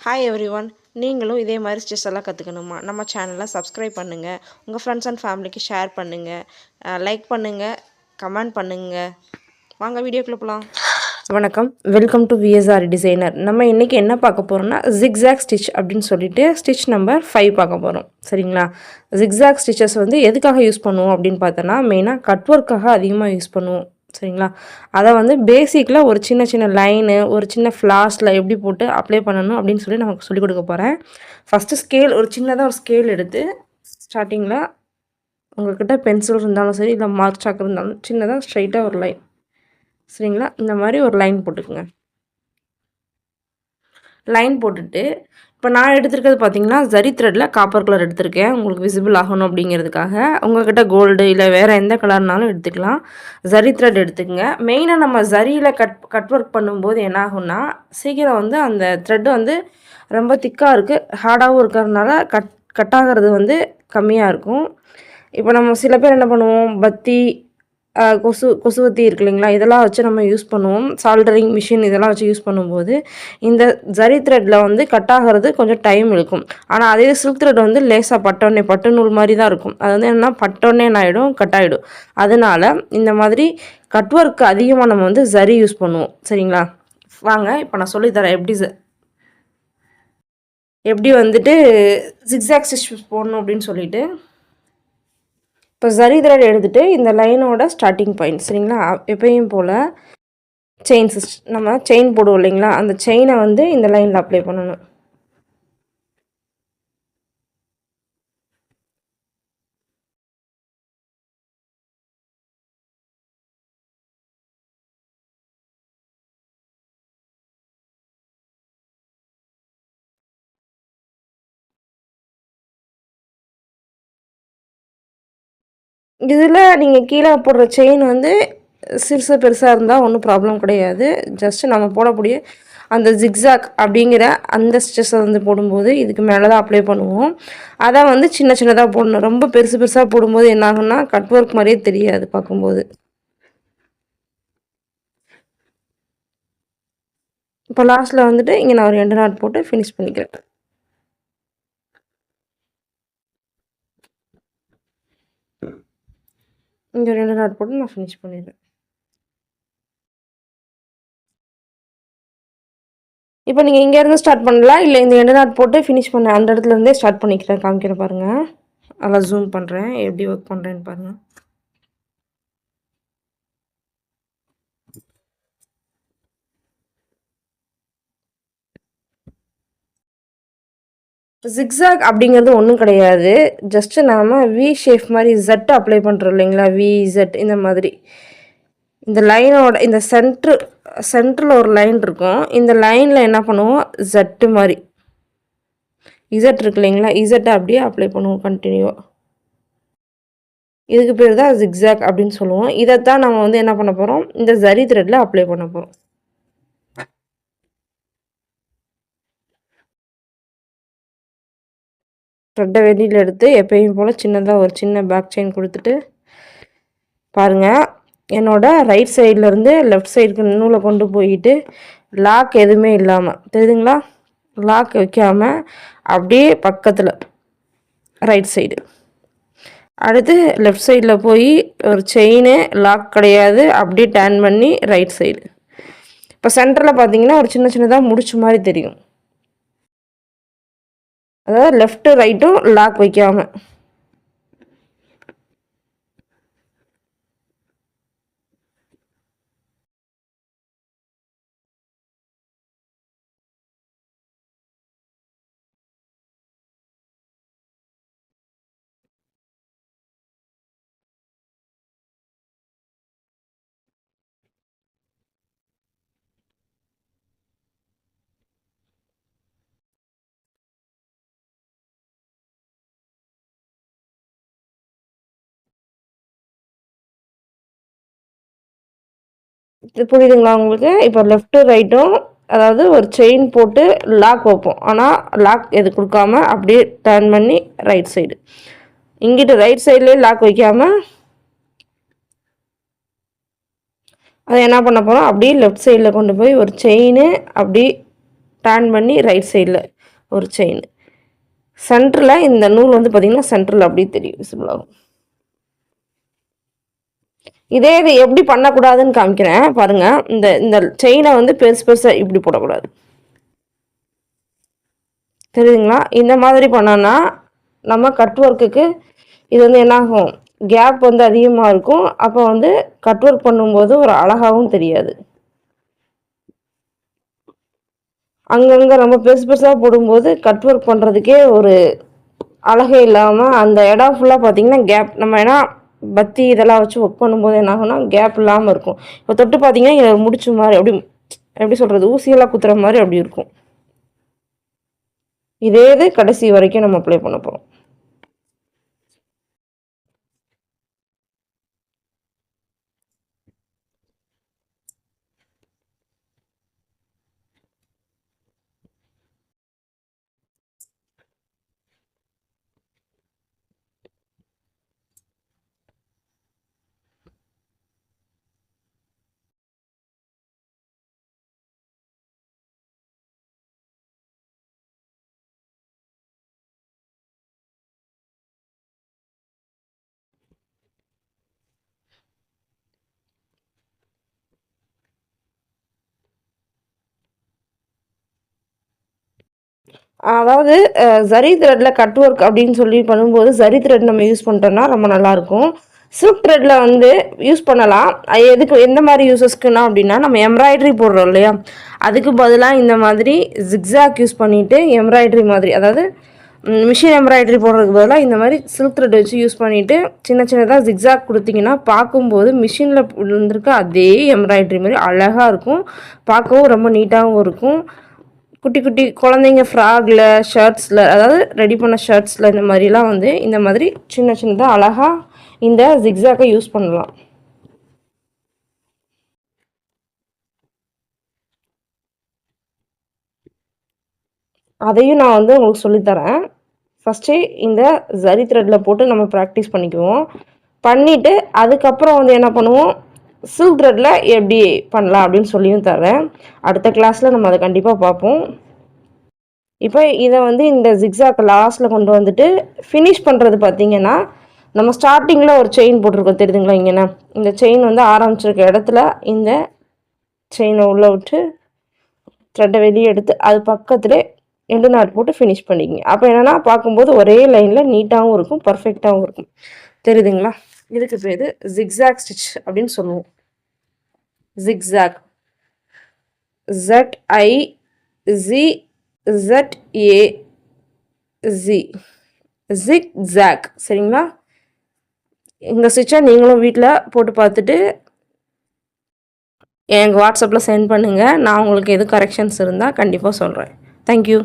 Hi every one நீங்களும் இதே மாதிரி ஸ்டிச் எல்லாம் கற்றுக்கணுமா நம்ம சேனலை சப்ஸ்கிரைப் பண்ணுங்கள் உங்கள் ஃப்ரெண்ட்ஸ் அண்ட் ஃபேமிலிக்கு ஷேர் பண்ணுங்கள் லைக் பண்ணுங்கள் கமெண்ட் பண்ணுங்கள் வாங்க வீடியோக்குள்ளே போகலாம் வணக்கம். வெல்கம் டு விஎஸ்ஆர் டிசைனர் நம்ம இன்றைக்கி என்ன பார்க்க போகிறோம்னா ஜிக்ஸாக் ஸ்டிச் அப்படின்னு சொல்லிட்டு ஸ்டிச் நம்பர் ஃபைவ் பார்க்க போகிறோம் சரிங்களா? ஜிக்ஸாக் ஸ்டிச்சஸ் வந்து எதுக்காக யூஸ் பண்ணுவோம் அப்படின்னு பார்த்தோன்னா மெயினாக கட் ஒர்க்காக அதிகமாக யூஸ் பண்ணுவோம். சரிங்களா? அதை வந்து பேசிக்கில் ஒரு சின்ன சின்ன லைனு ஒரு சின்ன ஃப்ளாஸில் எப்படி போட்டு அப்ளை பண்ணணும் அப்படின்னு சொல்லி நமக்கு சொல்லிக் கொடுக்க போகிறேன் ஃபஸ்ட்டு ஸ்கேல் ஒரு சின்னதாக ஒரு ஸ்கேல் எடுத்து ஸ்டார்டிங்கில் உங்கள்கிட்ட பென்சில் இருந்தாலும் சரி இல்லை மார்க் சாக் இருந்தாலும் சின்னதாக ஸ்ட்ரைட்டாக ஒரு லைன் சரிங்களா? இந்த மாதிரி ஒரு லைன் போட்டுக்குங்க. லைன் போட்டுட்டு இப்போ நான் எடுத்திருக்கிறது பார்த்தீங்கன்னா ஜரி த்ரெட்டில் காப்பர் கலர் எடுத்திருக்கேன். உங்களுக்கு விசிபிள் ஆகணும் அப்படிங்கிறதுக்காக. உங்கள்கிட்ட கோல்டு இல்லை வேறு எந்த கலர்னாலும் எடுத்துக்கலாம். ஜரி த்ரெட் எடுத்துக்கங்க. மெயினாக நம்ம ஜரியில் கட் கட் ஒர்க் பண்ணும்போது என்ன ஆகும்னா சீக்கிரம் வந்து அந்த த்ரெட்டு வந்து ரொம்ப திக்காக இருக்குது ஹார்டாகவும் இருக்கிறதுனால கட் கட் ஆகிறது வந்து கம்மியாக இருக்கும். இப்போ நம்ம சில பேர் என்ன பண்ணுவோம்? பத்தி கொசு கொசுவத்தி இருக்கு இல்லைங்களா? இதெல்லாம் வச்சு நம்ம யூஸ் பண்ணுவோம். சால்டரிங் மிஷின் இதெல்லாம் வச்சு யூஸ் பண்ணும்போது இந்த ஜரி த்ரெட்டில் வந்து கட் ஆகிறது கொஞ்சம் டைம் இருக்கும் ஆனால் அதே சில்க் த்ரெட் வந்து லேசாக பட்டோடனே பட்டு நூல் மாதிரி தான் இருக்கும். அது வந்து என்னென்னா பட்டோன்னே ஆகிடும் கட் ஆகிடும் அதனால் இந்த மாதிரி கட் ஒர்க்கு அதிகமாக நம்ம வந்து ஜரி யூஸ் பண்ணுவோம். சரிங்களா? வாங்க இப்போ நான் சொல்லித்தரேன் எப்படி எப்படி வந்துட்டு சிக்ஸாக் ஸ்டிச் போடணும் அப்படின்னு சொல்லிட்டு. இப்போ சரி த்ரெட் எடுத்துகிட்டு இந்த லைனோட ஸ்டார்டிங் பாயிண்ட் சரிங்களா? எப்பயும் போல் செயின் சிஸ்ட் நம்ம செயின் போடுவோம் இல்லைங்களா? அந்த செயினை வந்து இந்த லைனில் அப்ளை பண்ணணும். இதில் நீங்கள் கீழே போடுற செயின் வந்து சிறுசு பெருசாக இருந்தால் ஒன்றும் ப்ராப்ளம் கிடையாது. ஜஸ்ட்டு நம்ம போடக்கூடிய அந்த ஜிக்ஸாக் அப்படிங்கிற அந்த ஸ்டிச்சஸை வந்து போடும்போது இதுக்கு மேலே தான் அப்ளை பண்ணுவோம். அதை வந்து சின்ன சின்னதாக போடணும். ரொம்ப பெருசு பெருசாக போடும்போது என்னாகும்னா கட் ஒர்க் மாதிரியே தெரியாது பார்க்கும்போது. இப்போ லாஸ்ட்டில் வந்துட்டு இங்கே நான் ஒரு ரெண்டு நாட் போட்டு ஃபினிஷ் பண்ணிக்கிறேன். இங்கே ரெண்டு நாட் போட்டு நான் ஃபினிஷ் பண்ணிடுறேன். இப்போ நீங்கள் இங்கேருந்து ஸ்டார்ட் பண்ணலாம் இல்லை இந்த ரெண்டு நாட் போட்டு ஃபினிஷ் பண்ண அந்த இடத்துலேருந்தே ஸ்டார்ட் பண்ணிக்கிறேன் காமிக்கிறேன் பாருங்கள் நல்லா ஜூம் பண்ணுறேன் எப்படி ஒர்க் பண்ணுறேன்னு பாருங்கள் ஜிக்ஸாக் அப்படிங்கிறது ஒன்றும் கிடையாது. ஜஸ்ட்டு நாம் வி ஷேப் மாதிரி ஜெட் அப்ளை பண்ணுறோம் இல்லைங்களா? வி ஜெட் இந்த மாதிரி. இந்த லைனோட இந்த சென்ட்ரு சென்ட்ரில் ஒரு லைன் இருக்கும். இந்த லைனில் என்ன பண்ணுவோம்? ஜெட்டு மாதிரி. இசட் இருக்கு இல்லைங்களா? இசட்டை அப்படியே அப்ளை பண்ணுவோம் கண்டினியூவாக இதுக்கு பேர் தான் ஜிக்ஸாக் அப்படின்னு சொல்லுவோம். இதைத்தான் நம்ம வந்து என்ன பண்ண போகிறோம் இந்த ஜரி த்ரெட்டில் அப்ளை பண்ண போகிறோம் த்ரெட்டை வெளியில் எடுத்து எப்பயும் போல் சின்னதாக ஒரு சின்ன பேக் செயின் கொடுத்துட்டு பாருங்கள் என்னோடய ரைட் சைட்லேருந்து லெஃப்ட் சைடுக்கு நூலை கொண்டு போயிட்டு லாக் எதுவுமே இல்லாமல் தெரியுதுங்களா? லாக் வைக்காமல் அப்படியே பக்கத்தில் ரைட் சைடு அடுத்து லெஃப்ட் சைடில் போய் ஒரு செயின் லாக் கிடையாது அப்படியே டேன் பண்ணி ரைட் சைடு இப்போ சென்டரில் பார்த்தீங்கன்னா ஒரு சின்ன சின்னதாக முடிச்ச மாதிரி தெரியும். அதாவது லெஃப்ட்டு ரைட்டும் லாக் வைக்காமல் புரியுதுங்களா உங்களுக்கு? இப்போ லெஃப்ட்டு ரைட்டும் அதாவது ஒரு செயின் போட்டு லாக் வைப்போம். ஆனால் லாக் எது கொடுக்காம அப்படியே டர்ன் பண்ணி ரைட் சைடு இங்கிட்ட ரைட் சைட்லேயே லாக் வைக்காமல் அதை என்ன பண்ண போகிறோம் அப்படியே லெஃப்ட் சைடில் கொண்டு போய் ஒரு செயின் அப்படி டேன் பண்ணி ரைட் சைடில் ஒரு செயின் சென்டரில் இந்த நூல் வந்து பார்த்திங்கன்னா சென்டரில் அப்படியே தெரியும் விசிபிள் ஆகும் இதே இது எப்படி பண்ணக்கூடாதுன்னு காமிக்கிறேன். பாருங்கள் இந்த இந்த செயினை வந்து பெருசு பெருசாக இப்படி போடக்கூடாது. தெரியுதுங்களா? இந்த மாதிரி பண்ணோன்னா நம்ம கட் ஒர்க்குக்கு இது வந்து என்னாகும்? கேப் வந்து அதிகமாக இருக்கும். அப்போ வந்து கட் ஒர்க் பண்ணும்போது ஒரு அழகாகவும் தெரியாது. அங்கங்கே ரொம்ப பெருசு பெருசாக போடும்போது கட் ஒர்க் பண்ணுறதுக்கே ஒரு அழகே இல்லாமல் அந்த இடம் ஃபுல்லாக பார்த்திங்கன்னா கேப் நம்ம ஏன்னா பத்தி இதெல்லாம் வச்சு ஒர்க் பண்ணும்போது என்ன ஆகும்னா கேப் இல்லாமல் இருக்கும். இப்போ தொட்டு பார்த்தீங்கன்னா முடிச்ச மாதிரி அப்படி எப்படி சொல்கிறது ஊசியெல்லாம் குத்துற மாதிரி அப்படி இருக்கும். இதே இது கடைசி வரைக்கும் நம்ம அப்ளை பண்ண போகிறோம் அதாவது ஜரி த்ரெட்டில் கட் ஒர்க் அப்படின்னு சொல்லி பண்ணும்போது ஜரி த்ரெட் நம்ம யூஸ் பண்ணிட்டோம்னா ரொம்ப நல்லாயிருக்கும். சில்க் த்ரெட்டில் வந்து யூஸ் பண்ணலாம். எதுக்கு எந்த மாதிரி யூஸஸ்க்குன்னா அப்படின்னா நம்ம எம்ப்ராய்டரி போடுறோம் இல்லையா? அதுக்கு பதிலாக இந்த மாதிரி ஜிக்ஸாக் யூஸ் பண்ணிவிட்டு எம்ப்ராய்டரி மாதிரி அதாவது மிஷின் எம்ப்ராய்டரி போடுறதுக்கு பதிலாக இந்த மாதிரி சில்க் த்ரெட் வச்சு யூஸ் பண்ணிவிட்டு சின்ன சின்னதாக ஜிக்ஸாக் கொடுத்தீங்கன்னா பார்க்கும்போது மிஷினில் இருந்திருக்க அதே எம்ப்ராய்டரி மாதிரி அழகாக இருக்கும். பார்க்கவும் ரொம்ப நீட்டாகவும் இருக்கும். குட்டி குட்டி குழந்தைங்க ஃப்ராகில் ஷர்ட்ஸில் அதாவது ரெடி பண்ண ஷர்ட்ஸில் இந்த மாதிரிலாம் வந்து இந்த மாதிரி சின்ன சின்னதாக அழகாக இந்த ஜிக்ஸாக்கை யூஸ் பண்ணலாம். அதையும் நான் வந்து உங்களுக்கு சொல்லித்தரேன் ஃபஸ்ட்டு இந்த ஜரி த்ரெட்டில் போட்டு நம்ம ப்ராக்டிஸ் பண்ணிக்குவோம். பண்ணிவிட்டு அதுக்கப்புறம் வந்து என்ன பண்ணுவோம்? சில்க் த்ரெட்டில் எப்படி பண்ணலாம் அப்படின்னு சொல்லியும் தரேன். அடுத்த கிளாஸில் நம்ம அதை கண்டிப்பாக பார்ப்போம். இப்போ இதை வந்து இந்த ஜிக்ஸாக்கு லாஸ்ட்டில் கொண்டு வந்துட்டு ஃபினிஷ் பண்ணுறது பார்த்திங்கன்னா நம்ம ஸ்டார்டிங்கில் ஒரு செயின் போட்டிருக்கோம். தெரியுதுங்களா இங்கேண்ணா இந்த செயின் வந்து ஆரம்பிச்சிருக்க இடத்துல இந்த செயினை உள்ளே விட்டு த்ரெட்டை வெளியே எடுத்து அது பக்கத்தில் எண்டு நாட் போட்டு ஃபினிஷ் பண்ணிக்கிங்க. அப்போ என்னென்னா பார்க்கும்போது ஒரே லைனில் நீட்டாகவும் இருக்கும் பர்ஃபெக்டாகவும் இருக்கும். தெரியுதுங்களா? இதுக்கு பேர் ஜிக்ஸாக் ஸ்டிச் அப்படின்னு சொல்லுவோம். Zigzag Z I G Z A G zig zag சரிங்களா? இந்த ஸ்டிச்சை நீங்களும் வீட்டில் போட்டு பார்த்துட்டு எனக்கு வாட்ஸ்அப்பில் சென்ட் பண்ணுங்கள் நான் உங்களுக்கு எதுவும் கரெக்ஷன்ஸ் இருந்தால் கண்டிப்பாக சொல்கிறேன் தேங்க்யூ